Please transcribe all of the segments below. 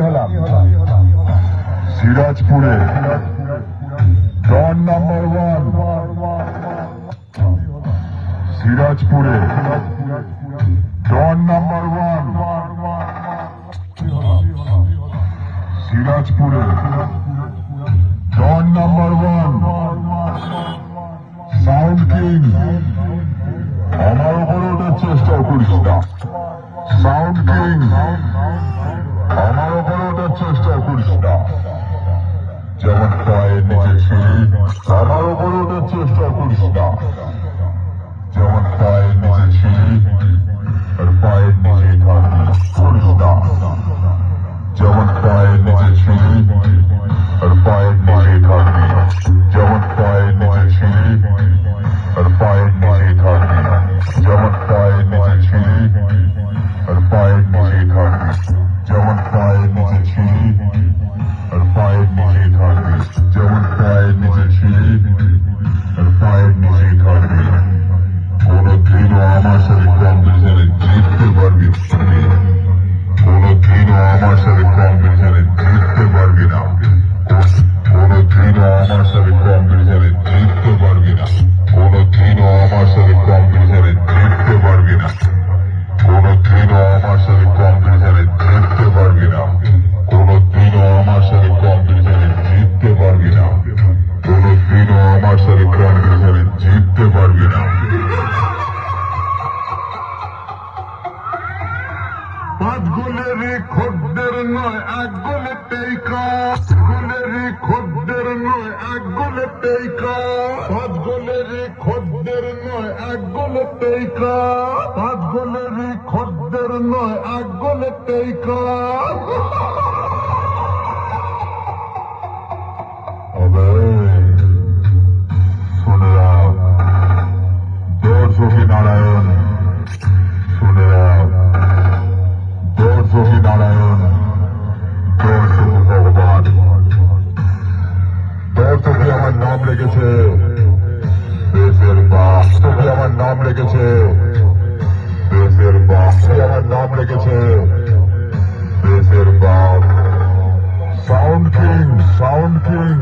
হলাম। সিরাজপুরে। Number one সিরাজপুরে। সিরাজপুরে। Don number one sound king আমার উপরে ওঠার চেষ্টা করিস না। সাউন্ড কিং আমার উপরে ওঠার চেষ্টা করিস না। যেমন পায়ের নিচে ছিঁড়ি আমার উপরে ওঠার চেষ্টা করিস না। পাঁচ গোলেরই খদ্দের নয় এক গোলে টেকা গোলেরই খদ্দের নয় এক গোলে টেকা পাঁচ গোলেরই খদ্দের নয় এক গোলে টেকা পাঁচ গোলেরই খদ্দের নয় এক গোলে টেকা দর্শকী নারায়ণ ভগবান দর্শকী আমার নাম রেখেছে। দেশের দর্শকী আমার নাম রেখেছে। দেশের বাপ আমার নাম রেখেছে। দেশের বাপ sound king sound king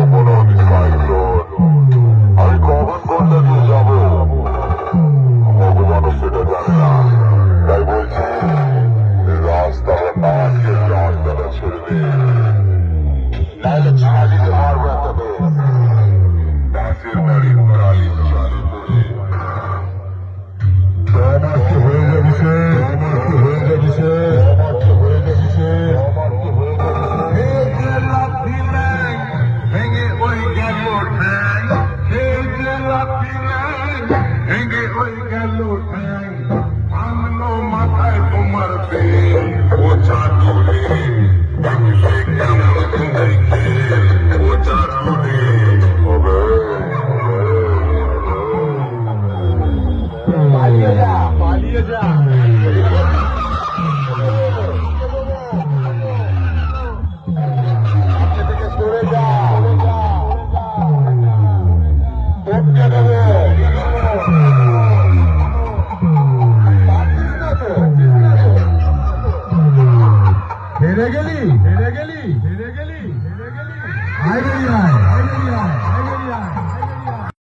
Come on. Latina. হেরে গেলি হেরে গেলি হেরে গেলি হেরে গেলি আয় বেরিয়ে আয় আয় বেরিয়ে আয় আয় বেরিয়ে আয়